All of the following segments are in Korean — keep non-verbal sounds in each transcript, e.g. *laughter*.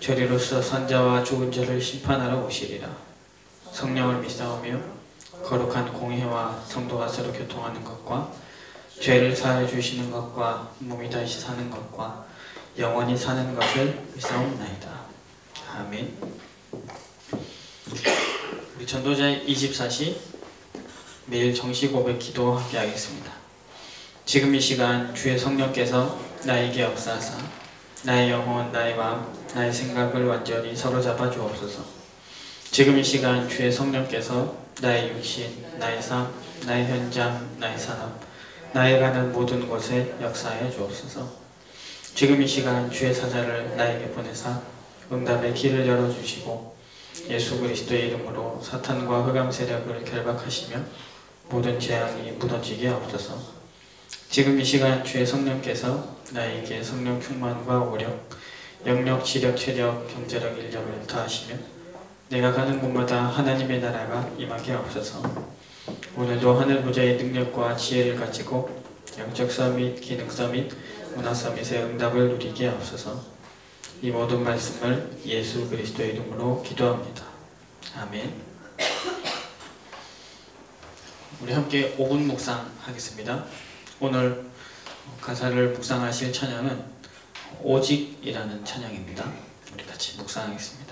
저리로서 산자와 죽은 자를 심판하러 오시리라. 성령을 믿사오며 거룩한 공회와 성도가 서로 교통하는 것과 죄를 사하여 주시는 것과 몸이 다시 사는 것과 영원히 사는 것을 믿사옵나이다. 아멘. 우리 전도자의 24시 매일 정식 고백 기도 함께 하겠습니다. 지금 이 시간 주의 성령께서 나에게 역사하사 나의 영혼, 나의 마음, 나의 생각을 완전히 사로잡아 주옵소서. 지금 이 시간 주의 성령께서 나의 육신, 나의 삶, 나의 현장, 나의 산업, 나의 가는 모든 곳에 역사하여 주옵소서. 지금 이 시간 주의 사자를 나에게 보내사 응답의 길을 열어주시고 예수 그리스도의 이름으로 사탄과 흑암 세력을 결박하시며 모든 재앙이 무너지게 하옵소서. 지금 이 시간 주의 성령께서 나에게 성령 충만과 오력, 영력, 지력, 체력, 경제력, 인력을 다하시며 내가 가는 곳마다 하나님의 나라가 임하게 하옵소서. 오늘도 하늘 보좌의 능력과 지혜를 가지고 영적 서밋, 기능 서밋, 문화 서밋의 응답을 누리게 하옵소서. 이 모든 말씀을 예수 그리스도의 이름으로 기도합니다. 아멘. 우리 함께 5분 묵상 하겠습니다. 오늘 가사를 묵상하실 찬양은 오직이라는 찬양입니다. 우리 같이 묵상하겠습니다.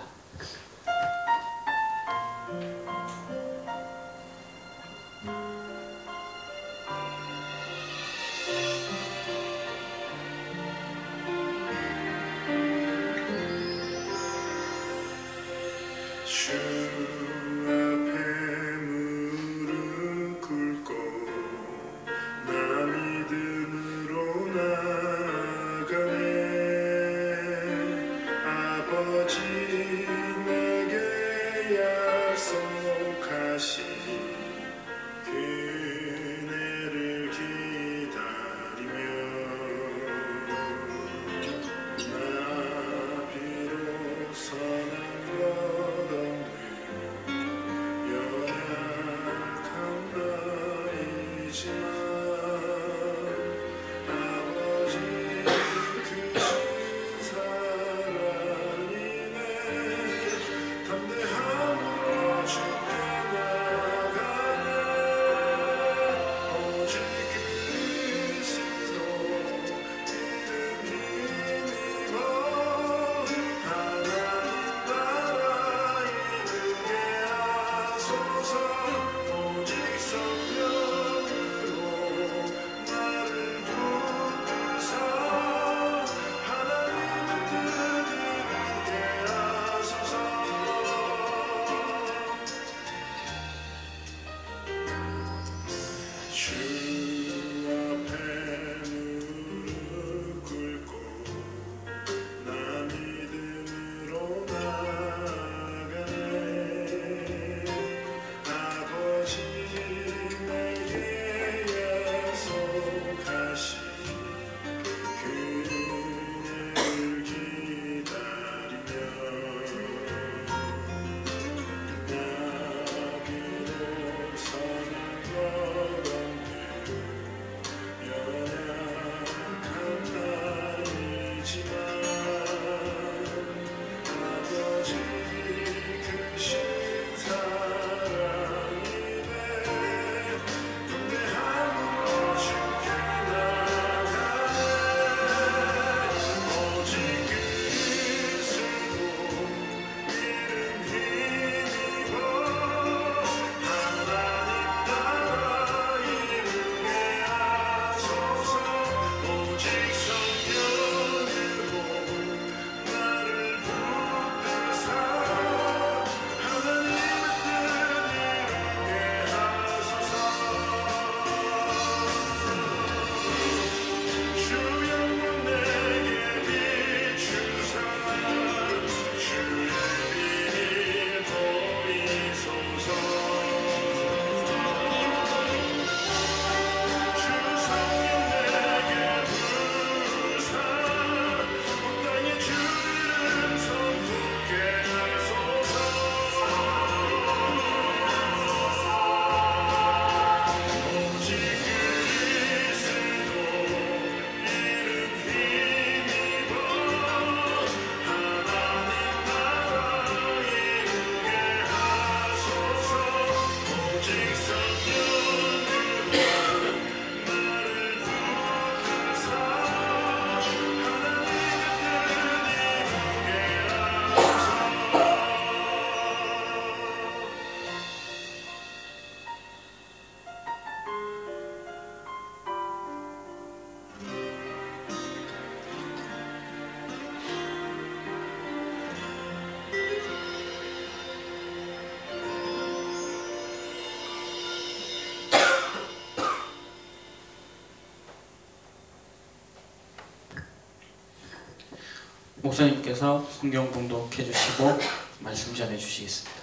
목사님께서 성경 봉독해 주시고 말씀 전해 주시겠습니다.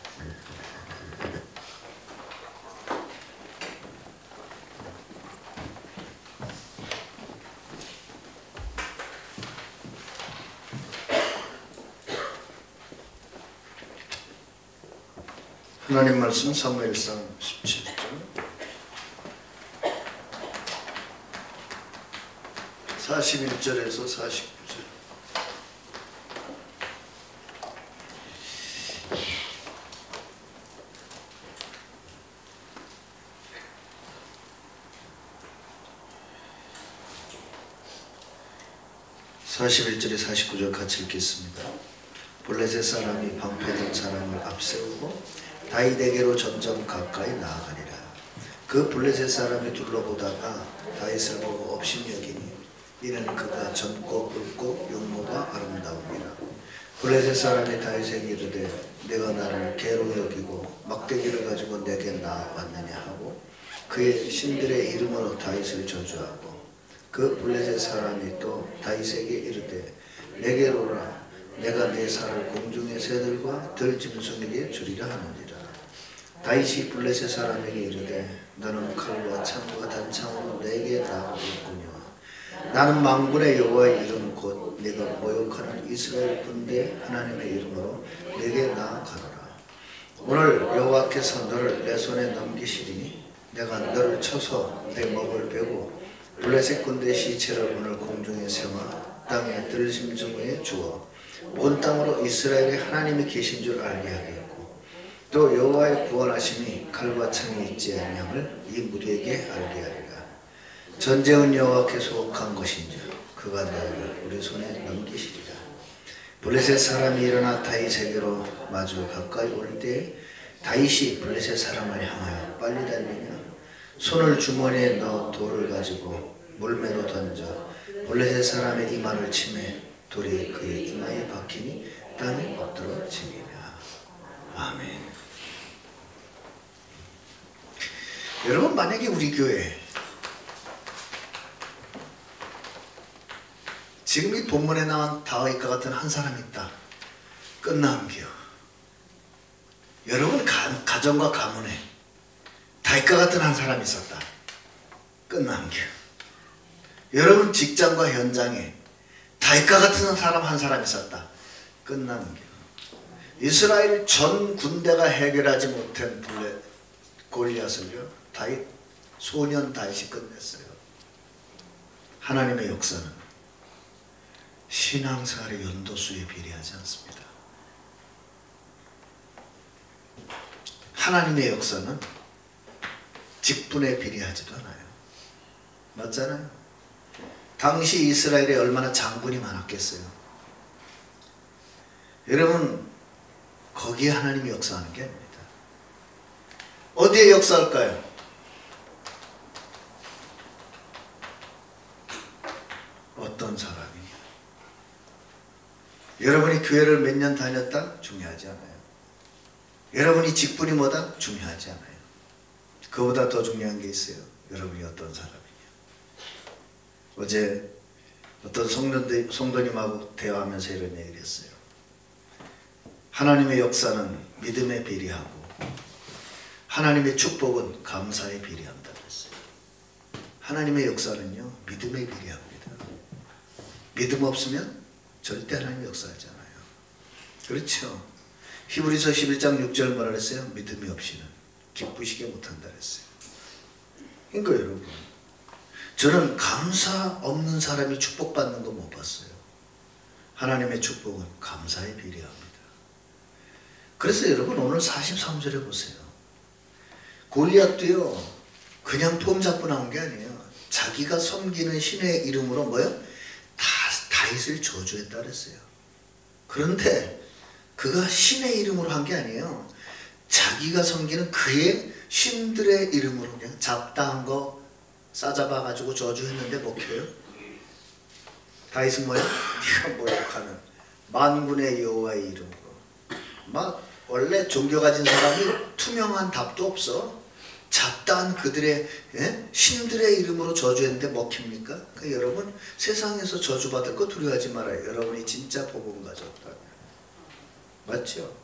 하나님 말씀 사무엘상 17장 41절에서 49절 (41절에 49절) 같이 읽겠습니다. 블레셋 사람이 방패든 사람을 앞세우고 다윗에게로 점점 가까이 나아가니라. 그 블레셋 사람이 둘러보다가 다윗을 보고 업신여기니 이는 그가 젊고 붉고 용모가 아름다움이라. 블레셋 사람이 다윗에게 이르되 내가 나를 개로 여기고 막대기를 가지고 내게 나왔느냐 하고 그의 신들의 이름으로 다윗을 저주하고 그 블레셋 사람이 또 다윗에게 이르되 내게로 오라 내가 내 살을 공중의 새들과 들 짐승에게 주리라 하느니라. 다윗이 블레셋 사람에게 이르되 너는 칼과 창과 단창으로 내게 나아오고 있군요 나는 망군의 여호와의 이름 곧 네가 모욕하는 이스라엘 군대 하나님의 이름으로 내게 나아가노라. 오늘 여호와께서 너를 내 손에 넘기시리니 내가 너를 쳐서 내 목을 베고 블레셋 군대 시체를 오늘 공중에 세워 땅에 들심중에 주어 온 땅으로 이스라엘의 하나님이 계신 줄 알게 하겠고 또 여호와의 구원하심이 칼과 창이 있지 아니함을 이 무리에게 알게 하리라. 전쟁은 여호와께서 속한 것인지 그가 너희를 우리 손에 넘기시리라. 블레셋 사람이 일어나 다윗에게로 마주 가까이 올 때 다윗이 블레셋 사람을 향하여 빨리 달리며 손을 주머니에 넣어 돌을 가지고 물매로 던져 블레셋 사람의 이마를 치매 돌이 그의 이마에 박히니 땅에 엎드러 지니라. 아멘. 여러분 만약에 우리 교회 지금 이 본문에 나온 다윗과 같은 한 사람이 있다. 끝남겨 여러분 가, 가정과 가문에 다윗과 같은 한 사람이 있었다 끝남겨 여러분 직장과 현장에 다윗과 같은 사람 한 사람 있었다. 끝남겨. 이스라엘 전 군대가 해결하지 못한 블레 골리앗을요. 다윗 소년 다윗이 끝냈어요. 하나님의 역사는 신앙생활의 연도수에 비례하지 않습니다. 하나님의 역사는 직분에 비례하지도 않아요. 맞잖아요. 당시 이스라엘에 얼마나 장군이 많았겠어요. 여러분 거기에 하나님이 역사하는 게 아닙니다. 어디에 역사할까요? 어떤 사람이 여러분이 교회를 몇 년 다녔다? 중요하지 않아요. 여러분이 직분이 뭐다? 중요하지 않아요. 그보다 더 중요한 게 있어요. 여러분이 어떤 사람이냐. 어제 어떤 성도님, 성도님하고 대화하면서 이런 얘기를 했어요. 하나님의 역사는 믿음에 비례하고 하나님의 축복은 감사에 비례한다 그랬어요. 하나님의 역사는요 믿음에 비례합니다. 믿음 없으면 절대 하나님 역사하지 않아요. 그렇죠. 히브리서 11장 6절 뭐라 그랬어요? 믿음이 없이는 기쁘시게 못한다 그랬어요. 그러니까 여러분 저는 감사 없는 사람이 축복받는 거 못 봤어요. 하나님의 축복은 감사에 비례합니다. 그래서 여러분 오늘 43절에 보세요. 골리앗도요. 그냥 폼 잡고 나온 게 아니에요. 자기가 섬기는 신의 이름으로 뭐요? 다 다윗을 저주했다 그랬어요. 그런데 그가 신의 이름으로 한 게 아니에요. 자기가 섬기는 그의 신들의 이름으로 그냥 잡다한 거 싸잡아 가지고 저주했는데 먹혀요? 다윗은 뭐야? 네가 모욕하는 만군의 여호와의 이름으로 막 원래 종교 가진 사람이 투명한 답도 없어 잡다한 그들의 예? 신들의 이름으로 저주했는데 먹힙니까? 그러니까 여러분 세상에서 저주받을 거 두려워하지 말아요. 여러분이 진짜 복음 가졌다면 맞죠?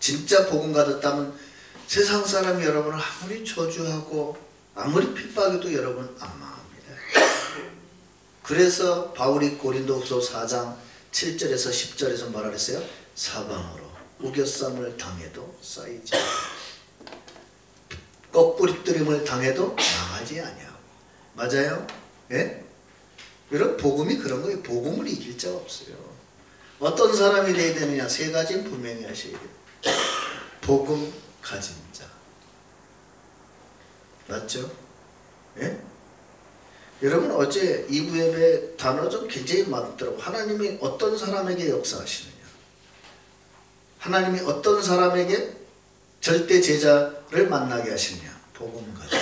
진짜 복음 가졌다면 세상 사람이 여러분을 아무리 저주하고 아무리 핍박해도 여러분 안 망합니다. 그래서 바울이 고린도후서 4장 7절에서 10절에서 뭐라 그랬어요? 사방으로 우겨쌈을 당해도 쌓이지 거꾸리뜨림을 당해도 망하지 아니하고 맞아요? 예? 여러분 복음이 그런 거예요. 복음을 이길 자가 없어요. 어떤 사람이 돼야 되느냐 세 가지는 분명히 하셔야 돼요. *coughs* 복음 가진 자. 맞죠? 예? 여러분 어제 2부 예배 단어 좀 굉장히 많더라고 하나님이 어떤 사람에게 역사하시느냐. 하나님이 어떤 사람에게 절대 제자를 만나게 하시느냐. 복음 가진 자.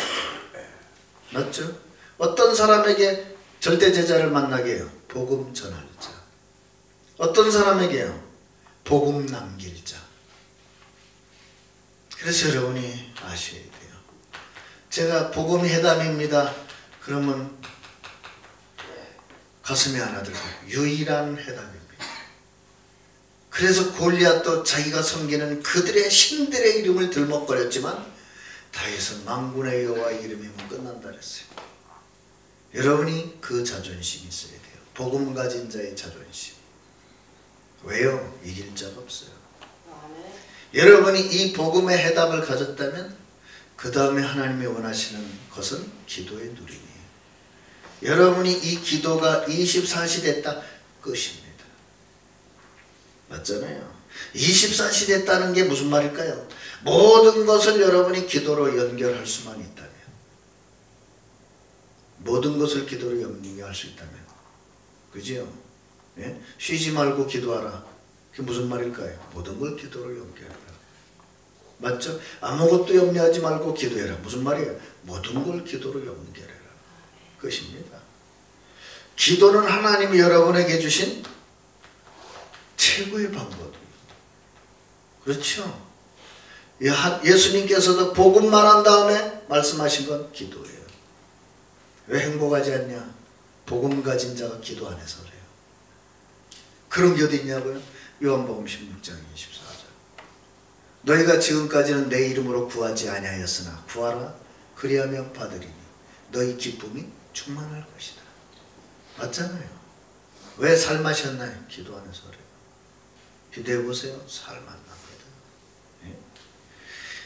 맞죠? 어떤 사람에게 절대 제자를 만나게 해요? 복음 전할 자. 어떤 사람에게요? 복음 남길 자 그래서 여러분이 아셔야 돼요 제가 복음 회담입니다 그러면 가슴이 하나 들고 유일한 회담입니다. 그래서 골리앗도 자기가 섬기는 그들의 신들의 이름을 들먹거렸지만 다윗은 망군의 여호와 이름이면 끝난다 그랬어요. 여러분이 그 자존심이 있어야 돼요. 복음 가진 자의 자존심. 왜요? 이길 자가 없어요. 여러분이 이 복음의 해답을 가졌다면 그 다음에 하나님이 원하시는 것은 기도의 누림이에요. 여러분이 이 기도가 24시 됐다 끝입니다. 맞잖아요. 24시 됐다는 게 무슨 말일까요? 모든 것을 여러분이 기도로 연결할 수만 있다면 모든 것을 기도로 연결할 수 있다면 그죠? 예? 쉬지 말고 기도하라. 그게 무슨 말일까요? 모든 걸 기도로 연결해라. 맞죠? 아무것도 염려하지 말고 기도해라. 무슨 말이에요? 모든 걸 기도로 연결해라. 것입니다. 기도는 하나님이 여러분에게 주신 최고의 방법이에요. 그렇죠? 예, 예수님께서도 복음 말한 다음에 말씀하신 건 기도예요. 왜 행복하지 않냐? 복음 가진 자가 기도 안 해서 그래요. 그런 게 어디 있냐고요? 요한복음 16장 24절. 너희가 지금까지는 내 이름으로 구하지 아니하였으나 구하라 그리하면 받으리니 너희 기쁨이 충만할 것이다. 맞잖아요. 왜 살마셨나요? 기도 안 해서 그래요. 기도해 보세요. 살 만납니다.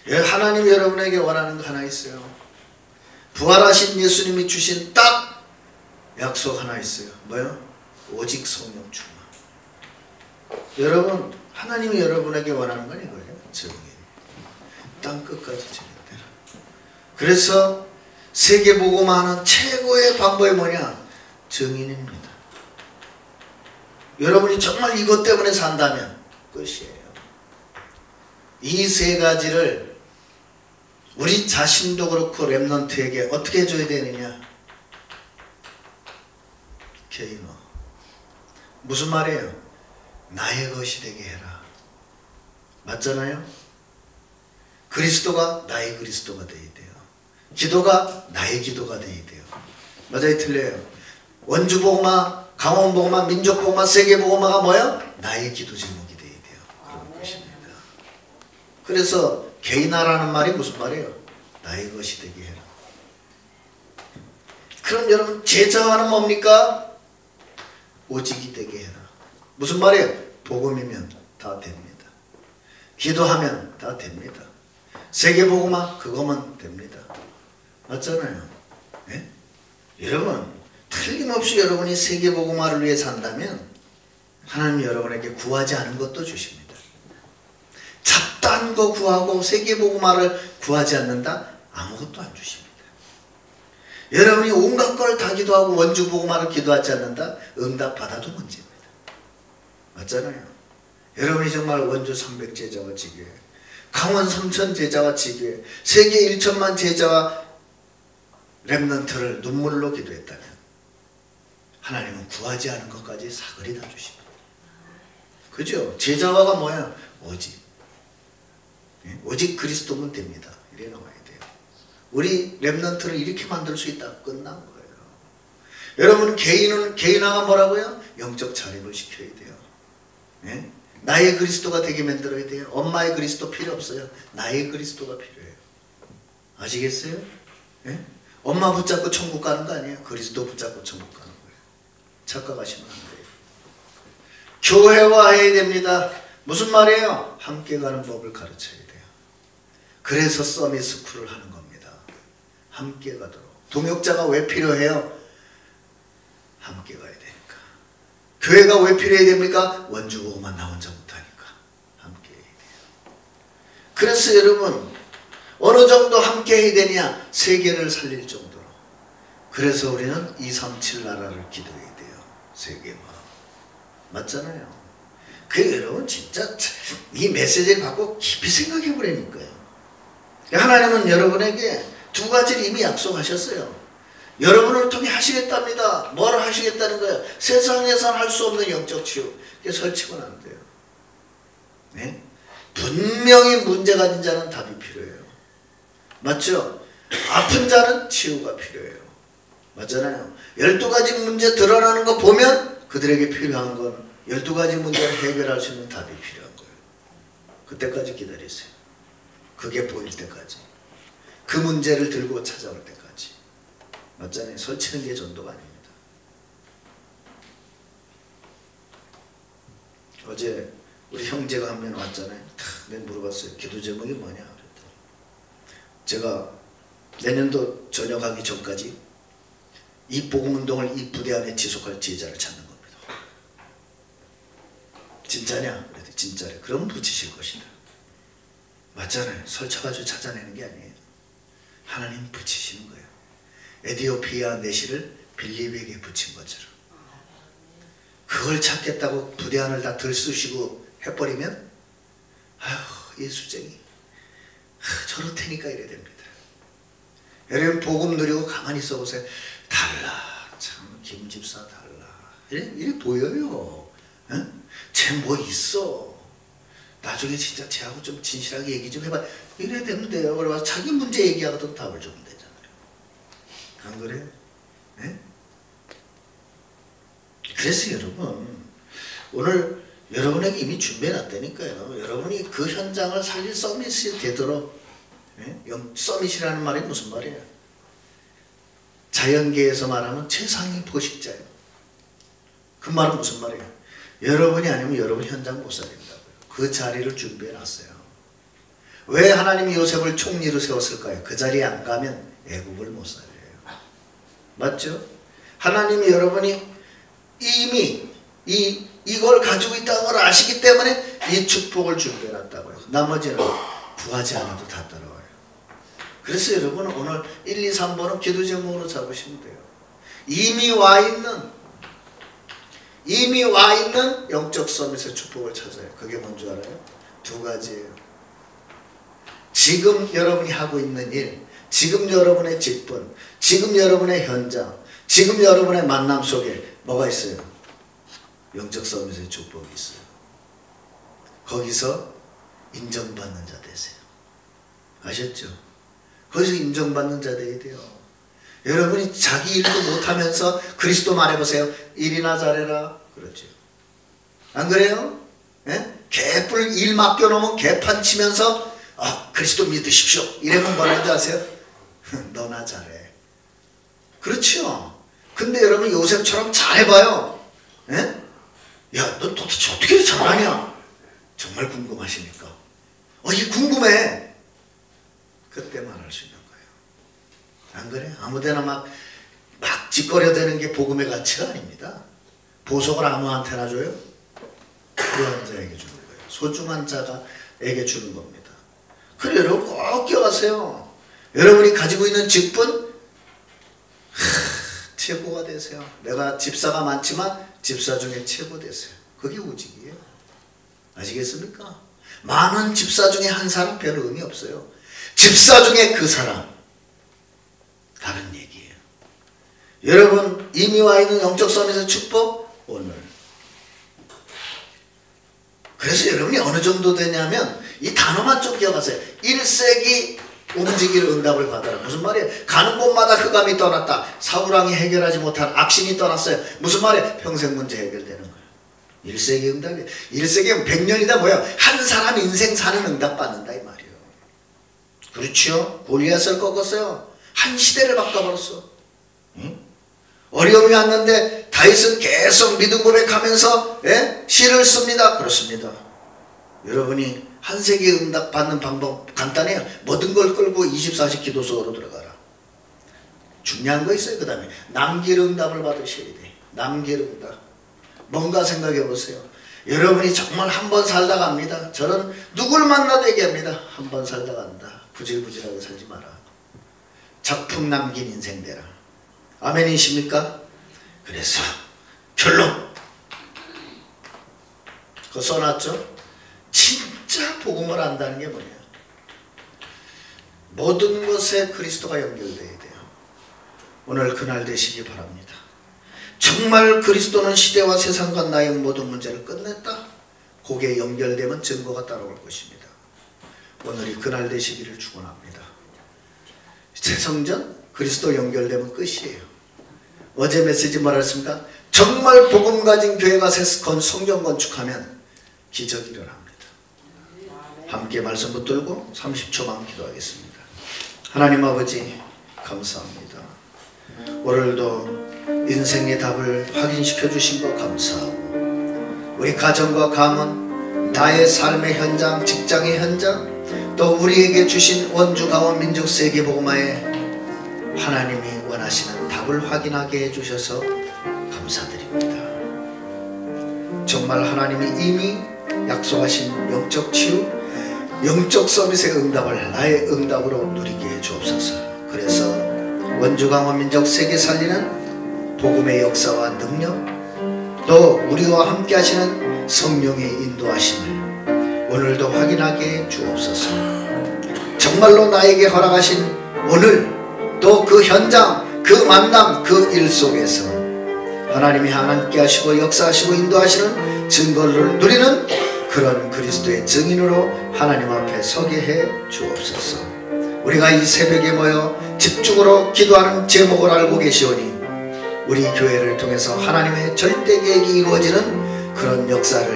예? 하나님 여러분에게 원하는 거 하나 있어요. 부활하신 예수님이 주신 딱 약속 하나 있어요. 뭐요? 오직 성령 충만. 여러분 하나님이 여러분에게 원하는 건 이거예요. 증인. 땅 끝까지 증인되라. 그래서 세계 보고만은 최고의 방법이 뭐냐? 증인입니다. 여러분이 정말 이것 때문에 산다면 끝이에요. 이 세 가지를 우리 자신도 그렇고 랩런트에게 어떻게 해줘야 되느냐? 개인어. 무슨 말이에요? 나의 것이 되게 해라. 맞잖아요? 그리스도가 나의 그리스도가 되어야 돼요. 기도가 나의 기도가 되어야 돼요. 맞아요? 틀려요. 원주복마, 강원복마, 민족복마, 세계복마가 뭐야? 나의 기도 제목이 되어야 돼요. 그런 것입니다. 그래서 개인하라는 말이 무슨 말이에요? 나의 것이 되게 해라. 그럼 여러분 제자와는 뭡니까? 오직이 되게 해라. 무슨 말이에요? 복음이면 다 됩니다. 기도하면 다 됩니다. 세계복음화 그거면 됩니다. 맞잖아요. 예? 여러분 틀림없이 여러분이 세계복음화를 위해 산다면 하나님 여러분에게 구하지 않은 것도 주십니다. 잡다한 거 구하고 세계복음화를 구하지 않는다? 아무것도 안 주십니다. 여러분이 온갖 걸 다 기도하고 원주복음화를 기도하지 않는다? 응답 받아도 문제입니다. 맞잖아요. 여러분이 정말 원주 300 제자와 지교회, 강원 3천 제자와 지교회, 세계 1천만 제자와 랩런트를 눈물로 기도했다면 하나님은 구하지 않은 것까지 사거리 다 주십니다. 그죠? 제자화가 뭐야? 오직. 예? 오직 그리스도면 됩니다. 이래 나와야 돼요. 우리 랩런트를 이렇게 만들 수 있다. 끝난 거예요. 여러분 개인은 개인화가 뭐라고요? 영적 자립을 시켜야 돼요. 예? 나의 그리스도가 되게 만들어야 돼요. 엄마의 그리스도 필요 없어요. 나의 그리스도가 필요해요. 아시겠어요? 예? 엄마 붙잡고 천국 가는 거 아니에요. 그리스도 붙잡고 천국 가는 거예요. 착각하시면 안 돼요. 교회화해야 됩니다. 무슨 말이에요? 함께 가는 법을 가르쳐야 돼요. 그래서 서밋 스쿨을 하는 겁니다. 함께 가도록. 동역자가 왜 필요해요? 함께 가야 되니까. 교회가 왜 필요해야 됩니까? 원주 보고만 나 혼자 못하니까. 함께 해야 돼요. 그래서 여러분 어느 정도 함께 해야 되냐? 세계를 살릴 정도로. 그래서 우리는 237 나라를 기도해야 돼요. 세계만. 맞잖아요. 그 여러분 진짜 이 메시지를 받고 깊이 생각해 보라니까요. 하나님은 여러분에게 두 가지를 이미 약속하셨어요. 여러분을 통해 하시겠답니다. 뭘 하시겠다는 거예요? 세상에선 할 수 없는 영적 치유. 그게 설치면 안 돼요. 네? 분명히 문제 가진 자는 답이 필요해요. 맞죠? 아픈 자는 치유가 필요해요. 맞잖아요. 12가지 문제 드러나는 거 보면 그들에게 필요한 건 12가지 문제를 해결할 수 있는 답이 필요한 거예요. 그때까지 기다리세요. 그게 보일 때까지. 그 문제를 들고 찾아올 때까지. 맞잖아요. 설치는 게 전도가 아닙니다. 어제 우리 형제가 한 명 왔잖아요. 탁, 내가 물어봤어요. 기도 제목이 뭐냐? 그랬더니 제가 내년도 전역하기 전까지 이 복음 운동을 이 부대 안에 지속할 지혜자를 찾는 겁니다. 진짜냐? 그래도 진짜래. 그럼 붙이실 것이다. 맞잖아요. 설쳐가지고 찾아내는 게 아니에요. 하나님 거예요. 에디오피아 내시를 빌립에게 붙인 것처럼. 그걸 찾겠다고 부대 안을 다 들쑤시고 해버리면 아휴 이 수쟁이 아, 저럴 테니까 이래 됩니다. 여러분 복음 누리고 가만히 있어 보세요. 달라 참 김집사 달라 이래, 이래 보여요. 쟤뭐 있어. 나중에 진짜 쟤하고 좀 진실하게 얘기 좀 해봐. 이래 되면 돼요. 그래서 자기 문제 얘기하거든 답을 주면 되잖아요. 안 그래요? 네? 그래서 여러분 오늘 여러분에게 이미 준비해 놨다니까요. 여러분이 그 현장을 살릴 서밋이 되도록 예? 영- 서밋이라는 말이 무슨 말이에요? 자연계에서 말하면 최상위 포식자예요. 그 말은 무슨 말이에요? 여러분이 아니면 여러분 현장 못 살린다고요. 그 자리를 준비해 놨어요. 왜 하나님이 요셉을 총리로 세웠을까요? 그 자리에 안 가면 애국을 못 살려요. 맞죠? 하나님이 여러분이 이미 이 이걸 가지고 있다는 걸 아시기 때문에 이 축복을 준비해 놨다고요. 나머지는 구하지 않아도 다 따라와요. 그래서 여러분은 오늘 1, 2, 3번은 기도 제목으로 잡으시면 돼요. 이미 와 있는 이미 와 있는 영적 서밋의 축복을 찾아요. 그게 뭔지 알아요? 두 가지예요. 지금 여러분이 하고 있는 일, 지금 여러분의 직분, 지금 여러분의 현장, 지금 여러분의 만남 속에 뭐가 있어요? 영적 서밋의 축복이 있어요. 거기서 인정받는 자 되세요. 아셨죠? 거기서 인정받는 자 되야 돼요. 여러분이 자기 일도 못하면서 그리스도 말해보세요. 일이나 잘해라. 그렇죠. 안 그래요? 예? 개뿔 일 맡겨놓으면 개판 치면서 아 그리스도 믿으십시오. 이러면 뭐라는 줄 아세요? *laughs* 너나 잘해. 그렇죠. 근데 여러분 요셉처럼 잘해봐요. 예? 야, 너 도대체 어떻게 잘하냐? 정말 궁금하십니까? 어, 이게 궁금해. 그때 말할 수 있는 거예요. 안 그래? 아무데나 막, 막 짓거려대는 게 복음의 가치가 아닙니다. 보석을 아무한테나 줘요? 필요한 자에게 주는 거예요. 소중한 자가에게 주는 겁니다. 그래, 여러분 꼭 기억하세요. 여러분이 가지고 있는 직분, 최고가 되세요. 내가 집사가 많지만 집사 중에 최고 되세요. 그게 오직이에요. 아시겠습니까? 많은 집사 중에 한 사람 별 의미 없어요. 집사 중에 그 사람 다른 얘기예요. 여러분 이미 와 있는 영적 섬에서 축복 오늘. 그래서 여러분이 어느 정도 되냐면 이 단어만 좀 기억하세요. 1세기 움직일 응답을 받아라. 무슨 말이에요? 가는 곳마다 흑암이 떠났다. 사우랑이 해결하지 못한 악신이 떠났어요. 무슨 말이에요? 평생 문제 해결되는 거예요. 1세기 응답이 1세기면 100년이다 뭐야? 한 사람 인생 사는 응답 받는다 이 말이에요. 그렇죠? 골리앗을 꺾었어요. 한 시대를 바꿔버렸어. 응? 어려움이 왔는데 다윗은 계속 믿음 고백하면서 예? 시를 씁니다. 그렇습니다. 여러분이 한 세기 응답 받는 방법 간단해요. 모든 걸 끌고 24시 기도소로 들어가라. 중요한 거 있어요. 그 다음에 남길 응답을 받으셔야 돼. 남길 응답. 뭔가 생각해 보세요. 여러분이 정말 한 번 살다 갑니다. 저는 누굴 만나도 얘기합니다. 한 번 살다 간다. 구질구질하게 살지 마라. 작품 남긴 인생 되라. 아멘이십니까? 그래서 결론. 그거 써놨죠? 진 짜 복음을 안다는 게 뭐냐? 모든 것에 그리스도가 연결돼야 돼요. 오늘 그날 되시기 바랍니다. 정말 그리스도는 시대와 세상과 나의 모든 문제를 끝냈다. 거기에 연결되면 증거가 따라올 것입니다. 오늘이 그날 되시기를 축원합니다. 새성전 그리스도 연결되면 끝이에요. 어제 메시지 말했습니까? 정말 복음 가진 교회가 성전 건축하면 기적이 일어납니다. 함께 말씀 붙들고 30초만 기도하겠습니다. 하나님 아버지 감사합니다. 오늘도 인생의 답을 확인시켜 주신 것 감사하고 우리 가정과 가문 나의 삶의 현장 직장의 현장 또 우리에게 주신 원주 강원 민족 세계 복음화에 하나님이 원하시는 답을 확인하게 해주셔서 감사드립니다. 정말 하나님이 이미 약속하신 영적 치유, 영적 서비스의 응답을 나의 응답으로 누리게 해 주옵소서. 그래서 원주 강원 민족 세계 살리는 복음의 역사와 능력, 또 우리와 함께 하시는 성령의 인도하심을 오늘도 확인하게 해 주옵소서. 정말로 나에게 허락하신 오늘 또 그 현장, 그 만남, 그 일 속에서 하나님이 함께 하시고 역사하시고 인도하시는 증거를 누리는 그런 그리스도의 증인으로 하나님 앞에 서게 해 주옵소서. 우리가 이 새벽에 모여 집중으로 기도하는 제목을 알고 계시오니 우리 교회를 통해서 하나님의 절대 계획이 이루어지는 그런 역사를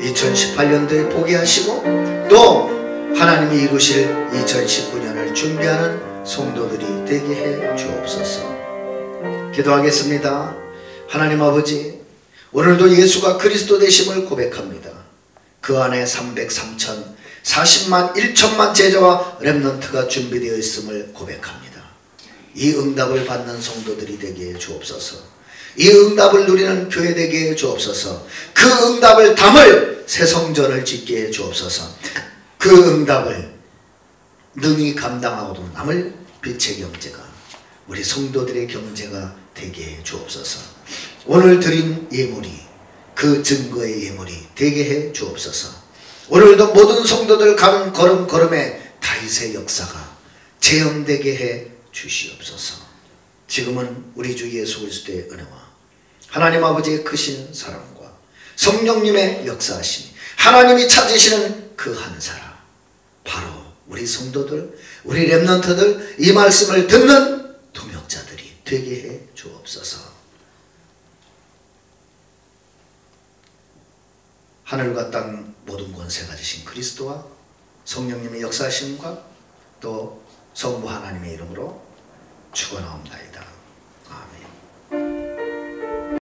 2018년도에 보게 하시고 또 하나님이 이루실 2019년을 준비하는 성도들이 되게 해 주옵소서. 기도하겠습니다. 하나님 아버지, 오늘도 예수가 그리스도 되심을 고백합니다. 그 안에 300, 3천, 40만, 1천만 제자와 렘넌트가 준비되어 있음을 고백합니다. 이 응답을 받는 성도들이 되게 해 주옵소서. 이 응답을 누리는 교회 되게 해 주옵소서. 그 응답을 담을 새 성전을 짓게 해 주옵소서. 그 응답을 능히 감당하고도 남을 빛의 경제가 우리 성도들의 경제가 되게 해 주옵소서. 오늘 드린 예물이 그 증거의 예물이 되게 해 주옵소서. 오늘도 모든 성도들 가는 걸음 걸음에 다윗의 역사가 체험되게 해 주시옵소서. 지금은 우리 주 예수 그리스도의 은혜와 하나님 아버지의 크신 사랑과 성령님의 역사하심이 하나님이 찾으시는 그 한 사람 바로 우리 성도들 우리 렘넌트들 이 말씀을 듣는 동역자들이 되게 해 주옵소서. 하늘과 땅 모든 권세 가지신 그리스도와 성령님의 역사하심과 또 성부 하나님의 이름으로 축원하옵나이다.